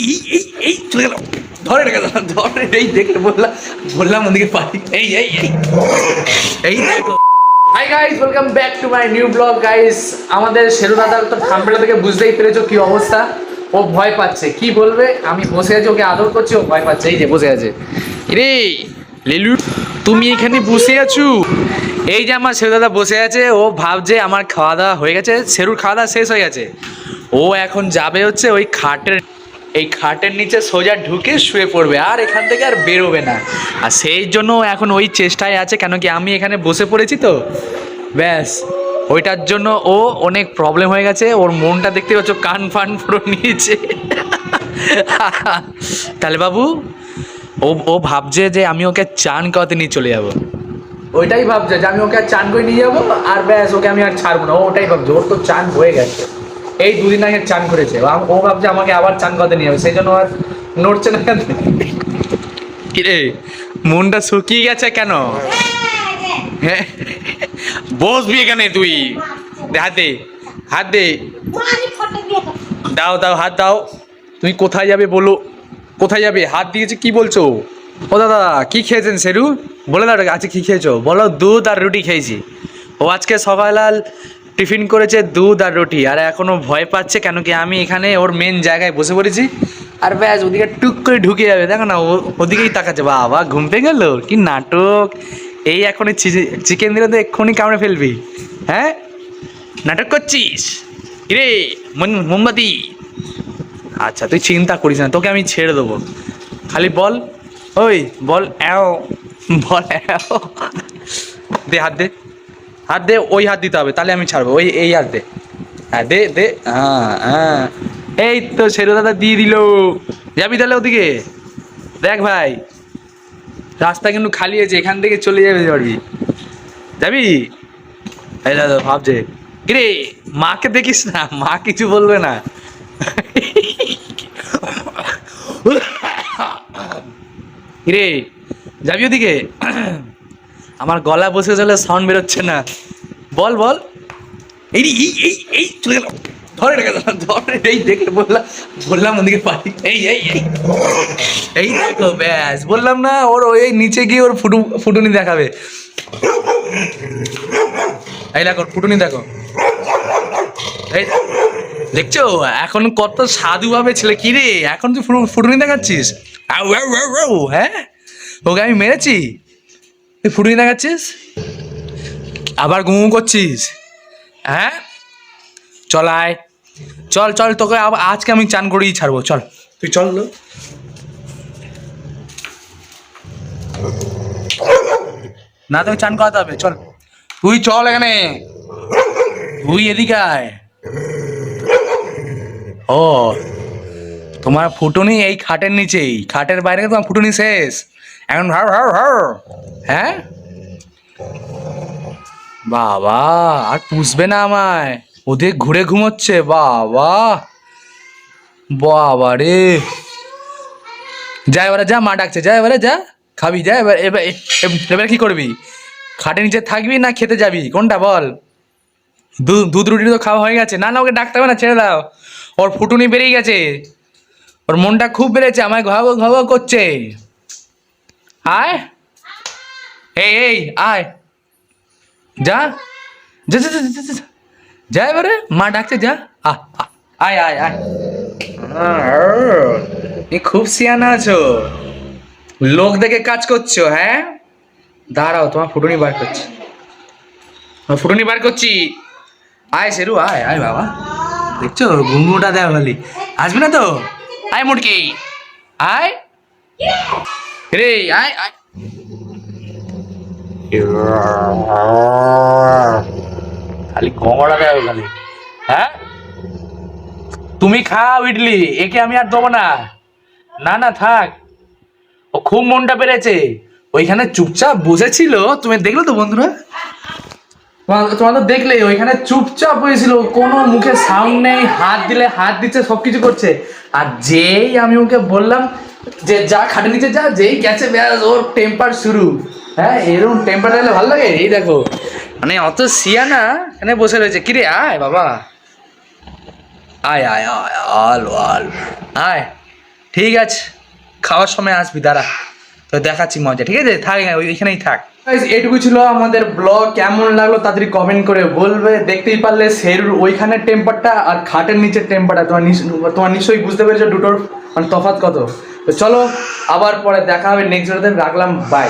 এই এই এই চলে গেল। ধরে রেখে দিলাম ধরে এই দেখলে বললাম বললাম ওদিকে পারি এই এই এই। এই দেখো। Hi guys welcome back to my new vlog guys আমাদের শেরু দাদার তো থাম্বেলা থেকে বুঝতেই পেরেছ কি অবস্থা। ও ভয় পাচ্ছে। কি বলবে? আমি বসে আছি ওকে আদর করছি ও ভয় পাচ্ছে। এই যে বসে আছে। রে লিলু তুমি এখানে বসে আছো? এই যে আমার শেরু দাদা বসে আছে ও ভাবছে আমার খাওয়া দাওয়া হয়ে গেছে শেরুর খাওয়া দাওয়া শেষ হয়ে গেছে। ও এখন যাবে হচ্ছে ওই খাটের এই খাটের নিচে সোজা ঢুকে শুয়ে পড়বে, আর এখান থেকে আর বেরোবে না। আর সেই জন্য এখন ওই চেষ্টায় আছে, কেন কি আমি এখানে বসে পড়েছি তো? ব্যাস, ওইটার জন্য ও অনেক প্রবলেম হয়ে গেছে, ওর মনটা দেখতে পাচ্ছ কান ফান পুরো নিয়েছে তাহলে বাবু, ও ও ভাবছে যে আমি ওকে চান করাতে নিয়ে চলে যাব। ওইটাই ভাবছে যে আমি ওকে আর চান করে নিয়ে যাব, আর ব্যাস, ওকে আমি আর ছাড়বো না ওটাই ভাবছে, ওর তো চান হয়ে গেছে। এই দুদিন আগে চান করেছে। ও ভাবছে আমাকে আবার চান করতে নিয়ে যাবে, সেই জন্য আর নড়ছে না কিরে, মনটা শুকিয়ে গেছে কেন? হ্যাঁ বসবি এখানে তুই? হাত দে হাত দে। দাও দাও, হাত দাও। তুমি কোথায় যাবে বলো? কোথায় যাবে? হাত দিয়েছে, কি বলছো? ও দাদা, কি খেয়েছেন সেরু? বলে দাও আজকে কি খেয়েছো? বলো, দুধ আর রুটি খেয়েছি। ও আজকে সকালাল টিফিন করেছে দুধ আর রুটি, আর এখনও ভয় পাচ্ছে কেন কি আমি এখানে ওর মেন জায়গায় বসে পড়েছি। আর ব্যাস, ওদিকে টুক করে ঢুকে যাবে, দেখো না ওদিকেই তাকাচ্ছে, বাবা, ঘুম পেয়ে গেল? কি নাটক? এই এখন চিকেন দিলে তো এক্ষুনি কামড়ে ফেলবি। হ্যাঁ? নাটক করছিস? রে মোমবাতি? আচ্ছা তুই চিন্তা করিস না, তোকে আমি ছেড়ে দেবো। খালি বল, ওই, বল, অ্যাও বল, অ্যাও। দে হাত দে। হাত দে, ওই হাত দিতে হবে, তাহলে আমি ছাড়বো, ওই, এই হাত দে। হ্যাঁ দে দে হ্যাঁ হ্যাঁ। এই তো ছেড়ে দাদা দিয়ে দিল। যাবি তাহলে ওদিকে? দেখ ভাই, রাস্তা কিন্তু খালি আছে, এখান থেকে চলে যাবে পারবি যাবি? এই দাদা, ভাবছে, কিরে, মাকে দেখিস না? মা কিছু বলবে না। কিরে, যাবি ওদিকে? আমার গলা বসে চলে সাউন্ড বেরোচ্ছে না। বল বল। এই এই এই এই, চলে গেল ধরে রেখে দিলাম ধরে। এই দেখলে বললাম বললাম ওদিকে পারি এই এই এই। এই দেখো, ব্যাস। বললাম না, ওর ওই নিচে গিয়ে ওর ফুটু, ফুটুনি দেখাবে। এই দেখো ফুটুনি দেখো। এই দেখছ? এখন কত সাধুভাবে ছেলে। কি রে? এখন তুই ফুটু- ফুটুনি দেখাচ্ছিস? হ্যাঁ? ওকে আমি মেরেছি? তুই ফুটুনি দেখাচ্ছিস আবার গুমু করছিস? হ্যাঁ? চল আয়। চল চল, তোকে আজকে আমি চান করেই ছাড়বো, চল। তুই চল না তোকে চান করাতে হবে, চল। তুই চল এখানে। তুই এদিকে আয়। ও তোমার ফুটুনি এই খাটের নিচেই, খাটের বাইরে তোমার ফুটুনি শেষ। এখন ভার ভার ভার হ্যাঁ? বাবা, আর পুষবে না আমায়। ওদের ঘুরে ঘুমোচ্ছে, বাবা। বাবা রে। যা, এবারে যা, মা ডাকছে। যা, এবারে যা, খাবি, যা, এবার এবার কি করবি? খাটের নিচে থাকবি না খেতে যাবি? কোনটা বল? দুধ রুটি তো খাওয়া হয়ে গেছে। না না, ওকে ডাকতে হবে না, ছেড়ে দাও। ওর ফুটুনি বেরিয়ে গেছে। ওর মনটা খুব বেড়েছে, আমায় ঘাবো ঘাবো করছে। আয়। এই এই, আয়। যা। যা যা এবারে, মা ডাকছে, যা। আয় আয় আয়। এ খুব সিয়ানা আছো। লোক দেখে কাজ করছ হ্যাঁ? দাঁড়াও, তোমার ফুটুনি বার করছি। ফুটুনি বার করছি। আয় সেরু আয় আয় বাবা। দেখছ ঘুমুটা দেয় খালি আসবে না তো? আয় মুটকি আয়। রে খালি গমড়া দেয় খালি হ্যাঁ? তুমি খাও ইডলি, একে আমি আর দেবো না। না না, থাক। ও খুব মনটা পেরেছে। ওইখানে চুপচাপ বসেছিল। তুমি দেখলে তো বন্ধুরা? তোমার তোমার তো দেখলে ওইখানে চুপচাপ হয়েছিল কোনো মুখে সাউন্ড নেই, হাত দিলে হাত দিচ্ছে সব কিছু করছে। আর যেই আমি ওকে বললাম যে যা খাটে নিচে যা, যেই গেছে, ব্যাস, ওর টেম্পার শুরু। হ্যাঁ এরকম টেম্পার দিলে ভালো লাগে? এই দেখো। মানে অত সিয়া না এখানে বসে রয়েছে। কিরে, আয় বাবা। আয় আয় আয়, আল আল। আয়, ঠিক আছে। খাওয়ার সময় আসবি, দাঁড়া। তো দেখাচ্ছি মজা, ঠিক আছে? থাক ওই- ওইখানেই থাক। এটুকু ছিল আমাদের ব্লগ কেমন লাগল তাদের কমেন্ট করে বলবে। দেখতেই পারলে সেরুর ওইখানের টেম্পারটা আর খাটের নিচের টেম্পারটা তোমার তোমার নিশ্চয়ই বুঝতে পেরেছ দুটোর মানে তফাৎ কত। তো চলো, আবার পরে দেখা হবে। নেক্সট রাখলাম। বাই